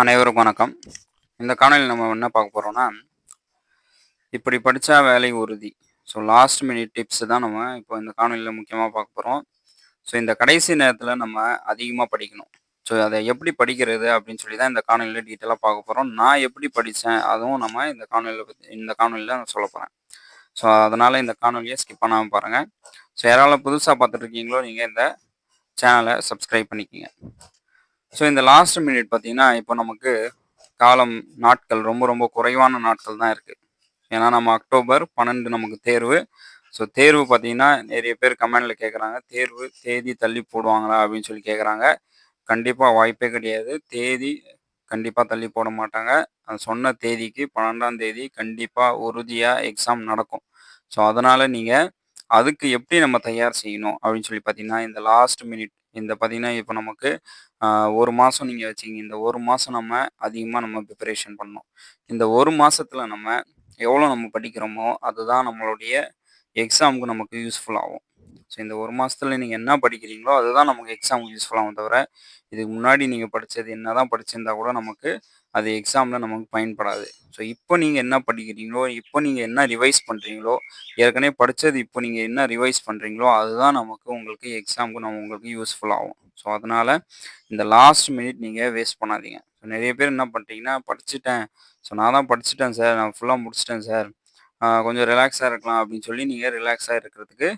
அனைவருக்கும் வணக்கம். இந்த காணொலியில் நம்ம என்ன பார்க்க போகிறோம்னா இப்படி படித்தா வேலை உறுதி. ஸோ லாஸ்ட் மினிட் டிப்ஸ் தான் நம்ம இப்போ இந்த காணொலியில் முக்கியமாக பார்க்க போகிறோம் ஸோ இந்த கடைசி நேரத்தில் நம்ம அதிகமாக படிக்கணும். ஸோ அதை எப்படி படிக்கிறது அப்படின்னு சொல்லி தான் இந்த காணொலியில் டீட்டெயிலாக பார்க்க போகிறோம் நான் எப்படி படித்தேன் அதுவும் நம்ம இந்த காணொலியில் பற்றி இந்த காணொலியில் நான் சொல்ல போகிறேன் ஸோ அதனால் இந்த காணொலியை ஸ்கிப் பண்ணாமல் பாருங்கள் ஸோ யாரால புதுசாக பார்த்துட்ருக்கீங்களோ நீங்கள் இந்த சேனலை சப்ஸ்கிரைப் பண்ணிக்கிங்க. ஸோ இந்த லாஸ்ட் மினிட் பார்த்தீங்கன்னா இப்போ நமக்கு காலம் நாட்கள் ரொம்ப ரொம்ப குறைவான நாட்கள் தான் இருக்குது ஏன்னா நம்ம அக்டோபர் பன்னெண்டு நமக்கு தேர்வு. ஸோ தேர்வு பார்த்தீங்கன்னா நிறைய பேர் கமெண்டில் கேட்குறாங்க தேர்வு தேதி தள்ளி போடுவாங்களா? அப்படின்னு சொல்லி கேட்குறாங்க கண்டிப்பாக வாய்ப்பே கிடையாது. தேதி கண்டிப்பாக தள்ளி போட மாட்டாங்க. அது சொன்ன தேதிக்கு பன்னெண்டாம் தேதி கண்டிப்பாக உறுதியாக எக்ஸாம் நடக்கும். ஸோ அதனால் நீங்கள் அதுக்கு எப்படி நம்ம தயார் செய்யணும் அப்படின்னு சொல்லி பார்த்தீங்கன்னா இந்த லாஸ்ட் மினிட் இந்த பார்த்தீங்கன்னா இப்போ நமக்கு ஒரு மாதம் நீங்கள் வச்சிங்க இந்த ஒரு மாதம் நம்ம அதிகமாக நம்ம ப்ரிப்பரேஷன் பண்ணணும். இந்த ஒரு மாதத்தில் நம்ம எவ்வளோ நம்ம படிக்கிறோமோ அதுதான் நம்மளுடைய எக்ஸாமுக்கு நமக்கு யூஸ்ஃபுல் ஆகும். ஸோ இந்த ஒரு மாதத்தில் நீங்கள் என்ன படிக்கிறீங்களோ அதுதான் நமக்கு எக்ஸாமுக்கு யூஸ்ஃபுல் ஆகும் தவிர இதுக்கு முன்னாடி நீங்கள் படித்தது என்ன தான் படிச்சிருந்தா கூட நமக்கு அது எக்ஸாமில் நமக்கு பயன்படாது. ஸோ இப்போ நீங்கள் என்ன படிக்கிறீங்களோ இப்போ நீங்கள் என்ன ரிவைஸ் பண்ணுறீங்களோ ஏற்கனவே படித்தது இப்போ நீங்கள் என்ன ரிவைஸ் பண்ணுறீங்களோ அதுதான் நமக்கு உங்களுக்கு எக்ஸாமுக்கு நம்ம உங்களுக்கு யூஸ்ஃபுல் ஆகும். ஸோ அதனால் இந்த லாஸ்ட் மினிட் நீங்கள் வேஸ்ட் பண்ணாதீங்க. ஸோ நிறைய பேர் என்ன பண்ணுறீங்கன்னா படிச்சுட்டேன். ஸோ நான் தான் படிச்சுட்டேன் சார் நான் ஃபுல்லாக முடிச்சிட்டேன் சார் கொஞ்சம் ரிலாக்ஸாக இருக்கலாம் அப்படின்னு சொல்லி நீங்கள் ரிலாக்ஸாக இருக்கிறதுக்கு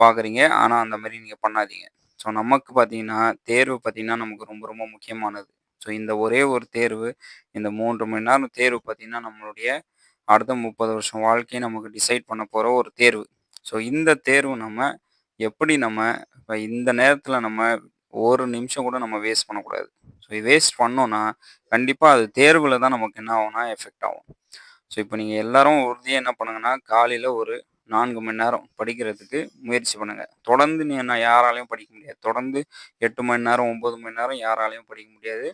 பார்க்குறீங்க ஆனால் அந்த மாதிரி நீங்கள் பண்ணாதீங்க. ஸோ நமக்கு பார்த்தீங்கன்னா தேர்வு பார்த்தீங்கன்னா நமக்கு ரொம்ப ரொம்ப முக்கியமானது. ஸோ இந்த ஒரே ஒரு தேர்வு இந்த மூன்று மணி நேரம் தேர்வு பார்த்தீங்கன்னா நம்மளுடைய அடுத்த முப்பது வருஷம் வாழ்க்கையை நமக்கு டிசைட் பண்ண போகிற ஒரு தேர்வு. ஸோ இந்த தேர்வு நம்ம எப்படி நம்ம இப்போ இந்த நேரத்தில் நம்ம ஒரு நிமிஷம் கூட நம்ம வேஸ்ட் பண்ணக்கூடாது. ஸோ வேஸ்ட் பண்ணோன்னா கண்டிப்பாக அது தேர்வில் தான் நமக்கு என்ன ஆகும்னா எஃபெக்ட் ஆகும். ஸோ இப்போ நீங்கள் எல்லாரும் உறுதியாக என்ன பண்ணுங்கன்னா காலையில் ஒரு நான்கு மணி நேரம் படிக்கிறதுக்கு முயற்சி பண்ணுங்கள் தொடர்ந்து நீ நான் யாராலையும் படிக்க முடியாது. தொடர்ந்து எட்டு மணி நேரம் ஒம்பது மணி நேரம் யாராலையும் படிக்க முடியாது.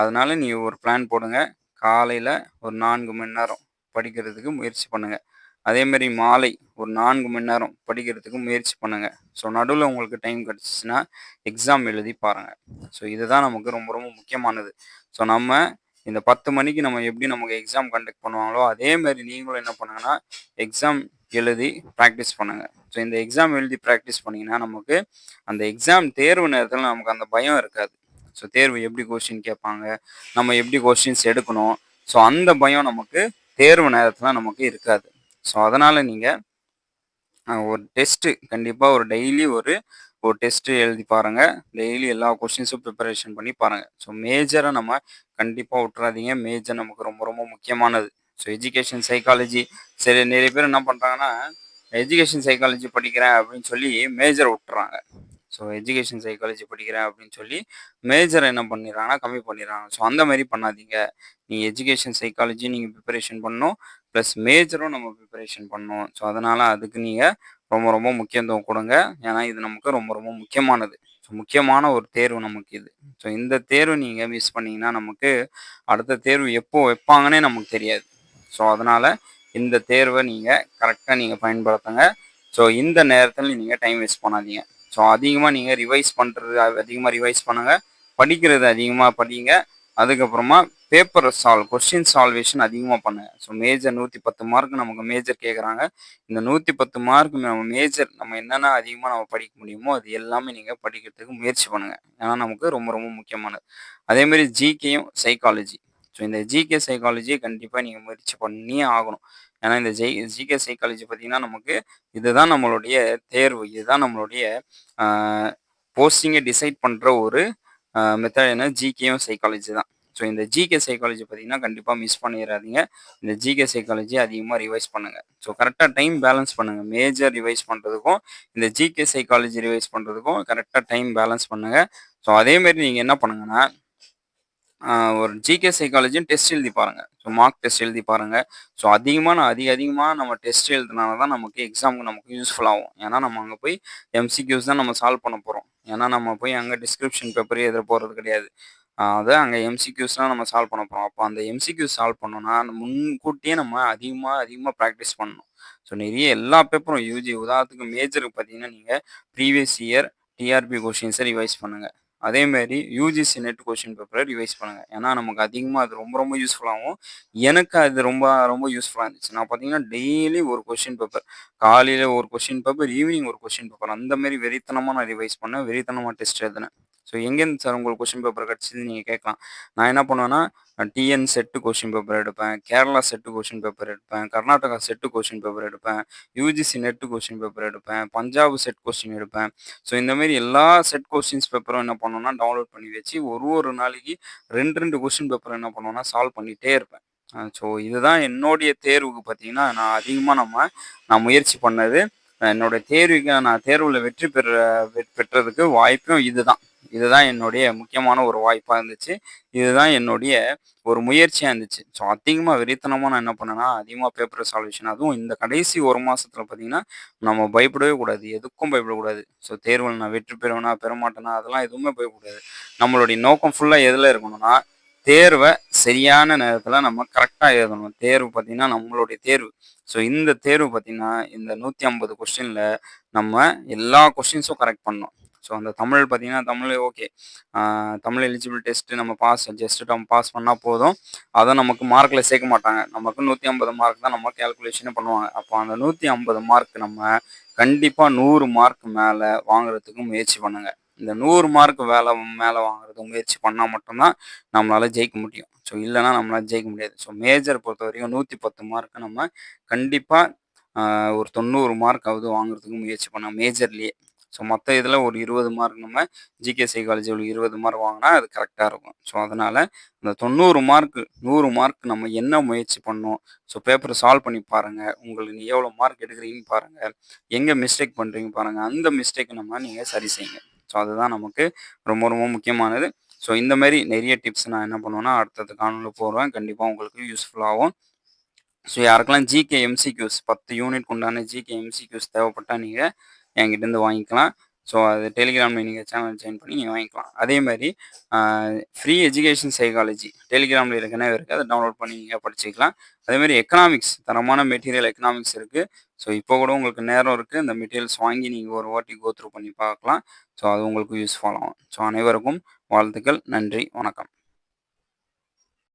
அதனால நீ ஒரு பிளான் போடுங்க. காலையில் ஒரு நான்கு மணி நேரம் படிக்கிறதுக்கு முயற்சி பண்ணுங்கள் அதேமாரி மாலை ஒரு நான்கு மணி நேரம் படிக்கிறதுக்கு முயற்சி பண்ணுங்கள் ஸோ நடுவில் உங்களுக்கு டைம் கிடச்சிச்சின்னா எக்ஸாம் எழுதி பாருங்கள் ஸோ இதுதான் நமக்கு ரொம்ப ரொம்ப முக்கியமானது. ஸோ நம்ம இந்த பத்து மணிக்கு நம்ம எப்படி நமக்கு எக்ஸாம் கண்டக்ட் பண்ணுவாங்களோ அதேமாரி நீங்களும் என்ன பண்ணுங்கன்னா எக்ஸாம் எழுதி ப்ராக்டிஸ் பண்ணுங்கள் ஸோ இந்த எக்ஸாம் எழுதி ப்ராக்டிஸ் பண்ணிங்கன்னா நமக்கு அந்த எக்ஸாம் தேர்வு நேரத்தில் நமக்கு அந்த பயம் இருக்காது. ஸோ தேர்வு எப்படி கொஸ்டின் கேட்பாங்க? நம்ம எப்படி கொஸ்டின்ஸ் எடுக்கணும்? ஸோ அந்த பயம் நமக்கு தேர்வு நேரத்தில் நமக்கு இருக்காது. ஸோ அதனால் நீங்கள் ஒரு டெஸ்ட்டு கண்டிப்பாக ஒரு டெய்லி ஒரு ஒரு டெஸ்ட்டு எழுதி பாருங்கள் டெய்லி எல்லா கொஸ்டின்ஸும் ப்ரிப்பரேஷன் பண்ணி பாருங்கள் ஸோ மேஜரை நம்ம கண்டிப்பாக விட்டுறாதீங்க. மேஜர் நமக்கு ரொம்ப ரொம்ப முக்கியமானது. ஸோ எஜுகேஷன் சைக்காலஜி சரி நிறைய பேர் என்ன பண்ணுறாங்கன்னா எஜுகேஷன் சைக்காலஜி படிக்கிறேன் அப்படின்னு சொல்லி மேஜர் விட்டுறாங்க. ஸோ எஜுகேஷன் சைக்காலஜி படிக்கிறேன் அப்படின்னு சொல்லி மேஜரை என்ன பண்ணிடுறாங்கன்னா கம்மி பண்ணிடுறாங்க. ஸோ அந்த மாதிரி பண்ணாதீங்க. நீங்கள் எஜுகேஷன் சைக்காலஜி நீங்கள் ப்ரிப்பரேஷன் பண்ணணும். ப்ளஸ் மேஜரும் நம்ம ப்ரிப்பரேஷன் பண்ணணும். ஸோ அதனால் அதுக்கு நீங்கள் ரொம்ப ரொம்ப முக்கியத்துவம் கொடுங்க. ஏன்னா இது நமக்கு ரொம்ப ரொம்ப முக்கியமானது. ஸோ முக்கியமான ஒரு தேர்வு நமக்கு இது. ஸோ இந்த தேர்வு நீங்கள் மிஸ் பண்ணீங்கன்னா நமக்கு அடுத்த தேர்வு எப்போ வைப்பாங்கன்னே நமக்கு தெரியாது. ஸோ அதனால் இந்த தேர்வை நீங்கள் கரெக்டாக நீங்கள் பயன்படுத்துங்க. ஸோ இந்த நேரத்தில் நீங்கள் டைம் வேஸ்ட் பண்ணாதீங்க. ஸோ அதிகமாக நீங்கள் ரிவைஸ் பண்ணுறது அதிகமாக ரிவைஸ் பண்ணுங்கள் படிக்கிறது அதிகமாக படிங்க. அதுக்கப்புறமா பேப்பர் சால்வ் கொஸ்டின் சால்வேஷன் அதிகமாக பண்ணுங்க. ஸோ மேஜர் நூற்றி பத்து மார்க் நமக்கு மேஜர் கேட்குறாங்க இந்த நூற்றி பத்து மார்க் நம்ம மேஜர் நம்ம என்னென்ன அதிகமாக நம்ம படிக்க முடியுமோ அது எல்லாமே நீங்கள் படிக்கிறதுக்கு முயற்சி பண்ணுங்கள் ஏன்னா நமக்கு ரொம்ப ரொம்ப முக்கியமானது. அதேமாரி ஜிகேயும் சைக்காலஜி ஸோ இந்த ஜிகே சைக்காலஜியை கண்டிப்பாக நீங்கள் முயற்சி பண்ணியே ஆகணும். ஏன்னா இந்த ஜெய் ஜிகே சைக்காலஜி பார்த்தீங்கன்னா நமக்கு இதுதான் நம்மளுடைய தேர்வு. இதுதான் நம்மளுடைய போஸ்டிங்கை டிசைட் பண்ணுற ஒரு மெத்தட் என்ன ஜிகேயும் சைக்காலஜி தான். ஸோ இந்த ஜிகே சைக்காலஜி பார்த்தீங்கன்னா கண்டிப்பாக மிஸ் பண்ணிடாதீங்க இந்த ஜிகே சைக்காலஜி அதிகமாக ரிவைஸ் பண்ணுங்கள் ஸோ கரெக்டாக டைம் பேலன்ஸ் பண்ணுங்கள் மேஜர் ரிவைஸ் பண்ணுறதுக்கும் இந்த ஜிகே சைக்காலஜி ரிவைஸ் பண்ணுறதுக்கும் கரெக்டாக டைம் பேலன்ஸ் பண்ணுங்கள் ஸோ அதேமாரி நீங்கள் என்ன பண்ணுங்கன்னா ஒரு ஜிகே சைக்காலஜியும் டெஸ்ட் எழுதி பாருங்கள் ஸோ மார்க் டெஸ்ட் எழுதி பாருங்கள் ஸோ அதிகமான அதிக அதிகமாக நம்ம டெஸ்ட் எழுதுனால தான் நமக்கு எக்ஸாமுக்கு நமக்கு யூஸ்ஃபுல் ஆகும். ஏன்னா நம்ம அங்கே போய் எம்சிக்யூஸ் தான் நம்ம சால்வ் பண்ண போகிறோம் ஏன்னா நம்ம போய் அங்கே டிஸ்கிரிப்ஷன் பேப்பரே எதிர போகிறது கிடையாது. அதை அங்கே எம்சிக்யூஸ்லாம் நம்ம சால்வ் பண்ண போகிறோம் அப்போ அந்த எம்சிக்யூஸ் சால்வ் பண்ணோம்னா முன்கூட்டியே நம்ம அதிகமாக அதிகமாக ப்ராக்டிஸ் பண்ணணும். ஸோ நிறைய எல்லா பேப்பரும் யூஜி உதாரணத்துக்கு மேஜருக்கு பார்த்தீங்கன்னா நீங்கள் ப்ரீவியஸ் இயர் டிஆர்பி கொஷின்ஸை ரிவைஸ் பண்ணுங்கள் அதேமாரி யூஜிசி நெட் கொஷின் பேப்பரை ரிவைஸ் பண்ணுங்கள் ஏன்னா நமக்கு அதிகமாக அது ரொம்ப ரொம்ப யூஸ்ஃபுல்லாகவும் எனக்கு அது ரொம்ப ரொம்ப யூஸ்ஃபுல்லாக இருந்துச்சு. நான் பார்த்தீங்கன்னா டெய்லி ஒரு கொஷின் பேப்பர் காலையில் ஒரு கொஷின் பேப்பர் ஈவினிங் ஒரு கொஷின் பேப்பர் அந்தமாரி வெறித்தனமாக நான் ரிவைஸ் பண்ணேன். வெறித்தனமாக டெஸ்ட் எழுதினேன். ஸோ எங்கேருந்து சார் உங்களுக்கு கொஷின் பேப்பர் கிடச்சிது நீங்கள் கேட்கலாம். நான் என்ன பண்ணுவேன்னா டிஎன் செட்டு கொஷின் பேப்பர் எடுப்பேன் கேரளா செட்டு கொஷின் பேப்பர் எடுப்பேன் கர்நாடகா செட்டு கொஷின் பேப்பர் எடுப்பேன் யூஜிசி நெட்டு கொஷின் பேப்பர் எடுப்பேன் பஞ்சாப் செட் கொஸ்டின் எடுப்பேன். ஸோ இந்தமாரி எல்லா செட் கொஸ்டின்ஸ் பேப்பரும் என்ன பண்ணுவேன்னா டவுன்லோட் பண்ணி வச்சு ஒரு ஒரு நாளைக்கு ரெண்டு ரெண்டு கொஷின் பேப்பர் என்ன பண்ணுவேன்னா சால்வ் பண்ணிகிட்டே இருப்பேன். ஸோ இதுதான் என்னுடைய தேர்வுக்கு பார்த்தீங்கன்னா நான் அதிகமாக நம்ம நான் முயற்சி பண்ணது. என்னுடைய தேர்வுக்கு நான் தேர்வில் வெற்றி பெற பெற்றதுக்கு வாய்ப்பும் இதுதான். இதுதான் என்னுடைய முக்கியமான ஒரு வாய்ப்பாக இருந்துச்சு. இதுதான் என்னுடைய ஒரு முயற்சியாக இருந்துச்சு. ஸோ அதிகமாக வெறித்தனமாக நான் என்ன பண்ணேன்னா அதிகமாக பேப்பர் சால்வேஷன் அதுவும் இந்த கடைசி ஒரு மாதத்தில் பார்த்தீங்கன்னா நம்ம பயப்படவே கூடாது. எதுக்கும் பயப்படக்கூடாது ஸோ தேர்வில் நான் வெற்றி பெறுவேனா பெறமாட்டேனா அதெல்லாம் எதுவுமே பயப்படாது நம்மளுடைய நோக்கம் ஃபுல்லாக எதில் இருக்கணும்னா தேர்வை சரியான நேரத்தில் நம்ம கரெக்டாக எழுதணும். தேர்வு பார்த்திங்கன்னா நம்மளுடைய தேர்வு. ஸோ இந்த தேர்வு பார்த்திங்கன்னா இந்த நூற்றி ஐம்பது கொஸ்டினில் நம்ம எல்லா கொஸ்டின்ஸும் கரெக்ட் பண்ணோம் ஸோ அந்த தமிழ் பார்த்தீங்கன்னா Tamil okay Tamil eligible test நம்ம பாஸ் ஜஸ்ட்டு நம்ம பாஸ் பண்ணால் போதும். அதை நமக்கு மார்க்கில் சேர்க்க மாட்டாங்க. நமக்கு நூற்றி ஐம்பது மார்க் தான் நம்ம கேல்குலேஷனே பண்ணுவாங்க. அப்போ அந்த நூற்றி ஐம்பது மார்க் நம்ம கண்டிப்பாக நூறு மார்க் மேலே வாங்குறதுக்கு முயற்சி பண்ணுங்கள் இந்த நூறு மார்க் வேலை மேலே வாங்குறது முயற்சி பண்ணால் மட்டும்தான் நம்மளால் ஜெயிக்க முடியும். ஸோ இல்லைனா நம்மளால் ஜெயிக்க முடியாது. ஸோ மேஜர் பொறுத்த வரைக்கும் நூற்றி பத்து மார்க்கு நம்ம கண்டிப்பாக ஒரு தொண்ணூறு மார்க்காவது வாங்குறதுக்கு முயற்சி பண்ணோம் மேஜர்லேயே ஸோ மற்ற இதில் ஒரு இருபது மார்க் நம்ம ஜிகே சைக்காலஜி ஒரு இருபது மார்க் வாங்கினா அது கரெக்டாக இருக்கும். ஸோ அதனால் அந்த தொண்ணூறு மார்க் நூறு மார்க் நம்ம என்ன முயற்சி பண்ணோம்? ஸோ பேப்பரை சால்வ் பண்ணி பாருங்கள் உங்களுக்கு எவ்வளோ மார்க் எடுக்கிறீங்கன்னு பாருங்கள் எங்கே மிஸ்டேக் பண்ணுறீங்க பாருங்கள் அந்த மிஸ்டேக்கை நம்ம நீங்கள் சரி செய்யுங்க. ஸோ அதுதான் நமக்கு ரொம்ப ரொம்ப முக்கியமானது. ஸோ இந்த மாதிரி நிறைய டிப்ஸ் நான் என்ன பண்ணுவேன்னா அடுத்தது காணொலியில் போடுவேன். கண்டிப்பாக உங்களுக்கு யூஸ்ஃபுல்லாகும் ஸோ யாருக்கெல்லாம் ஜிகே எம்சிக்யூஸ் பத்து யூனிட் உண்டான ஜிகே எம்சிக்யூஸ் தேவைப்பட்டால் நீங்கள் என்கிட்டேருந்து வாங்கிக்கலாம். ஸோ அது டெலிகிராமில் நீங்கள் சேனல் ஜாயின் பண்ணி நீங்கள் வாங்கிக்கலாம். அதே மாதிரி ஃப்ரீ எஜுகேஷன் சைக்காலஜி டெலிகிராமில் இருக்கனவே இருக்குது அதை டவுன்லோட் பண்ணி நீங்கள் படிச்சுக்கலாம். அதேமாதிரி எக்கனாமிக்ஸ் தரமான மெட்டீரியல் எக்கனாமிக்ஸ் இருக்குது ஸோ இப்போ கூட உங்களுக்கு நேரம் இருக்குது இந்த மெட்டீரியல்ஸ் வாங்கி நீங்கள் ஒரு வாட்டி கோத்ரூ பண்ணி பார்க்கலாம். ஸோ அது உங்களுக்கு யூஸ்ஃபுல் ஆகும். ஸோ அனைவருக்கும் வாழ்த்துக்கள். நன்றி. வணக்கம்.